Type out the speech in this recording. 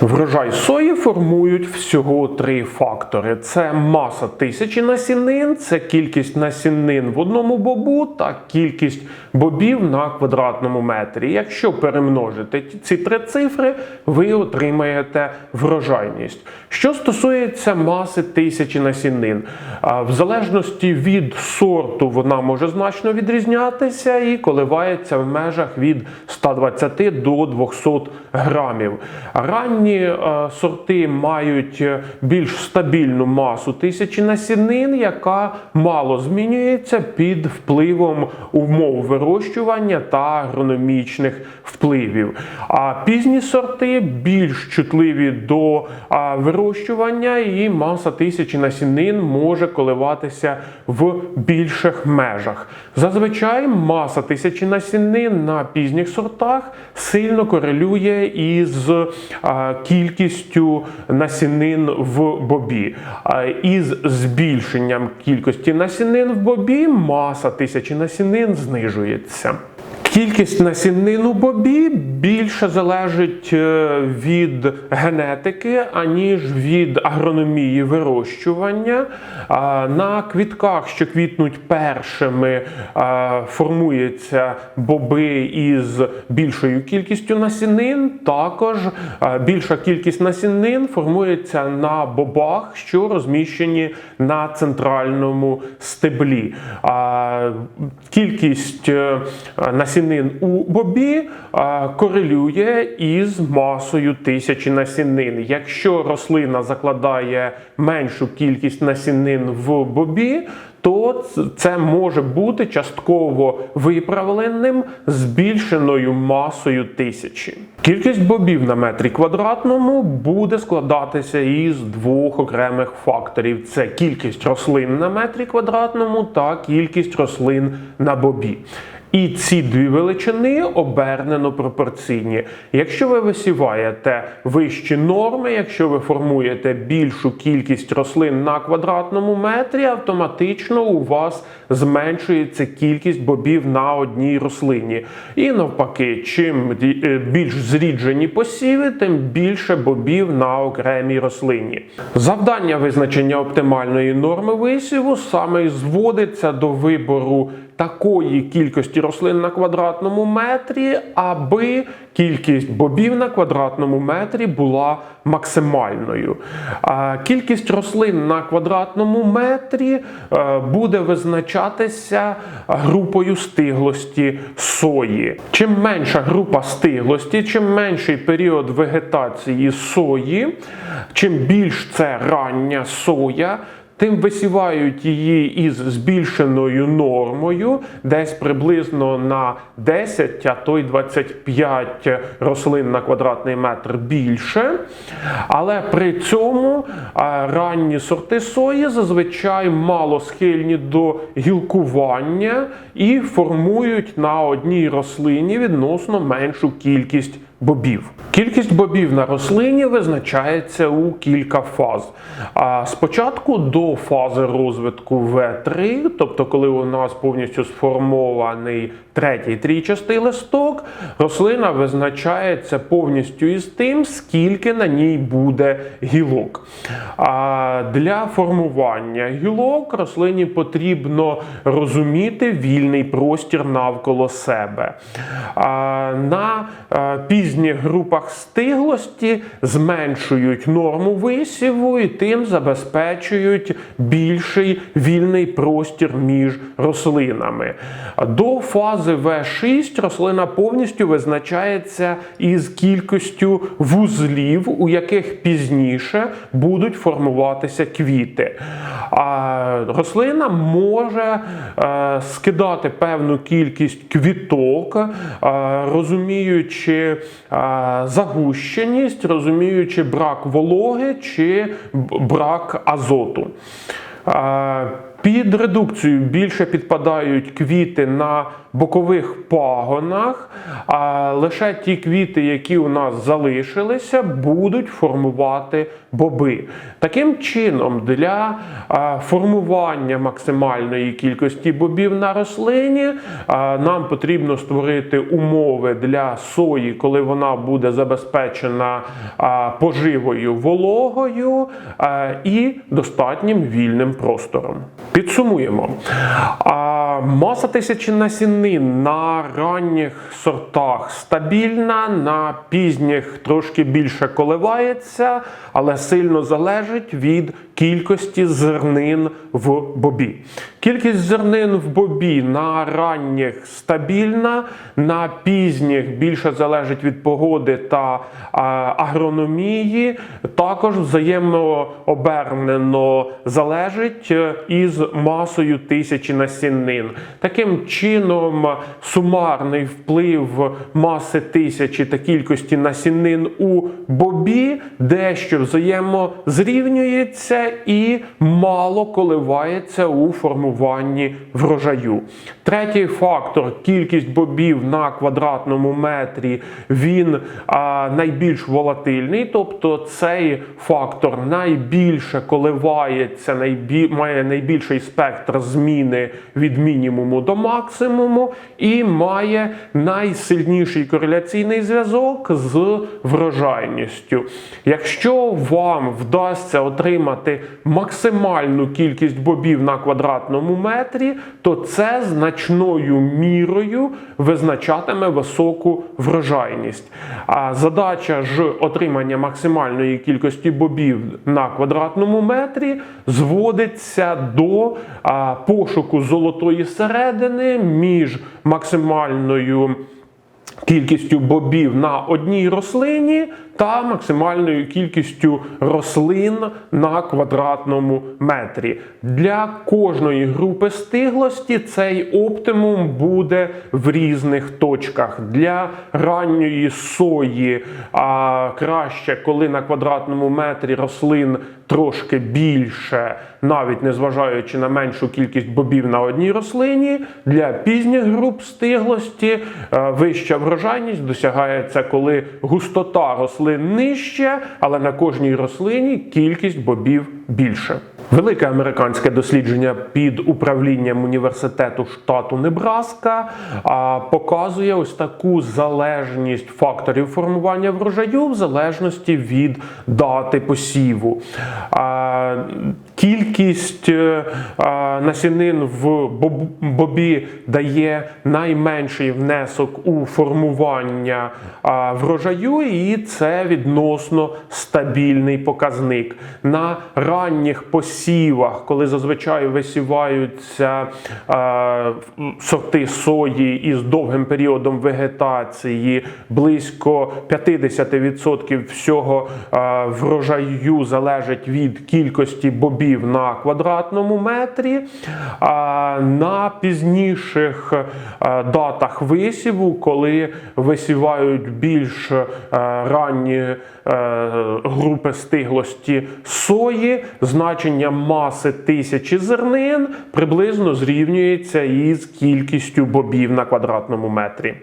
Врожай сої формують всього три фактори: це маса тисячі насінин, це кількість насінин в одному бобу та кількість бобів на квадратному метрі. Якщо перемножити ці три цифри, ви отримаєте врожайність. Що стосується маси тисячі насінин, в залежності від сорту вона може значно відрізнятися і коливається в межах від 120 до 200 грамів. Ранні е, сорти мають е, більш стабільну масу тисячі насінин, яка мало змінюється під впливом умов вирощування та агрономічних впливів. А пізні сорти більш чутливі до вирощування, і маса тисячі насінин може коливатися в більших межах. Зазвичай маса тисячі насінин на пізніх сортах сильно корелює із кількістю насінин в бобі. Із збільшенням кількості насінин в бобі маса тисячі насінин знижується. Кількість насінин у бобі більше залежить е, від генетики, аніж від агрономії вирощування. На квітках, що квітнуть першими, формуються боби із більшою кількістю насінин. Також більша кількість насінин формується на бобах, що розміщені на центральному стеблі. Кількість е, насінин у бобі корелює із масою тисячі насінин. Якщо рослина закладає меншу кількість насінин в бобі, то це може бути частково виправленим збільшеною масою тисячі. Кількість бобів на метрі квадратному буде складатися із двох окремих факторів: це кількість рослин на метрі квадратному та кількість рослин на бобі. І ці дві величини обернено пропорційні. Якщо ви висіваєте вищі норми, якщо ви формуєте більшу кількість рослин на квадратному метрі, автоматично у вас зменшується кількість бобів на одній рослині. І навпаки, чим е, більш зріджені посіви, тим більше бобів на окремій рослині. Завдання визначення оптимальної норми висіву саме зводиться до вибору такої кількості рослин на квадратному метрі, аби кількість бобів на квадратному метрі була максимальною. Кількість рослин на квадратному метрі е, буде визначатися групою стиглості сої. Чим менша група стиглості, чим менший період вегетації сої, чим більш це рання соя. Тим висівають її із збільшеною нормою, десь приблизно на 10, а то й 25 рослин на квадратний метр більше. Але при цьому ранні сорти сої зазвичай мало схильні до гілкування і формують на одній рослині відносно меншу кількість бобів. Кількість бобів на рослині визначається у кілька фаз. А спочатку до фази розвитку В3, тобто коли у нас повністю сформований третій трійчастий листок, рослина визначається повністю із тим, скільки на ній буде гілок. А для формування гілок рослині потрібно розуміти вільний простір навколо себе. А на е, пізніх групах стиглості зменшують норму висіву і тим забезпечують більший вільний простір між рослинами. До фази В6 рослина повністю визначається із кількістю вузлів, у яких пізніше будуть формуватися квіти. А рослина може е, скидати певну кількість квіток, е, розуміючи е, загущеність, розуміючи брак вологи чи брак азоту. Під редукцію більше підпадають квіти на бокових пагонах, а лише ті квіти, які у нас залишилися, будуть формувати боби. Таким чином, для формування максимальної кількості бобів на рослині нам потрібно створити умови для сої, коли вона буде забезпечена поживою вологою і достатнім вільним простором. Підсумуємо. Маса тисячі насінин на ранніх сортах стабільна, на пізніх трошки більше коливається, але сильно залежить від кількості зернин в бобі. Кількість зернин в бобі на ранніх стабільна, на пізніх більше залежить від погоди та агрономії. Також взаємно обернено залежить е, із масою тисячі насінин. Таким чином, сумарний вплив маси тисячі та кількості насінин у бобі дещо взаємозрівнюється і мало коливається у формуванні врожаю. Третій фактор кількість бобів на квадратному метрі, він а, найбільш волатильний, тобто цей фактор найбільше коливається, найбі... має найбільший спектр зміни від мінімуму до максимуму і має найсильніший кореляційний зв'язок з врожайністю. Якщо вам вдасться отримати максимальну кількість бобів на квадратному метрі, то це значною мірою визначатиме високу врожайність. А задача ж отримання максимальної кількості бобів на квадратному метрі зводиться до пошуку золотої середини між максимальною. Кількістю бобів на одній рослині та максимальною кількістю рослин на квадратному метрі. Для кожної групи стиглості цей оптимум буде в різних точках. Для ранньої сої а, краще, коли на квадратному метрі рослин трошки більше, навіть незважаючи на меншу кількість бобів на одній рослині. Для пізніх груп стиглості е, вища врожайність досягається, коли густота рослин нижча, але на кожній рослині кількість бобів більше. Велике американське дослідження під управлінням університету штату Небраска показує ось таку залежність факторів формування врожаю в залежності від дати посіву. Кількість е, насінин в бобі дає найменший внесок у формування врожаю, і це відносно стабільний показник. На ранніх посівах, коли зазвичай висіваються а, сорти сої із довгим періодом вегетації, близько 50% всього а, врожаю залежить від кількості бобів на квадратному метрі. А на пізніших а, датах висіву, коли висівають більш е, ранні е, групи стиглості сої, значення маси тисячі зернин приблизно зрівнюється із кількістю бобів на квадратному метрі.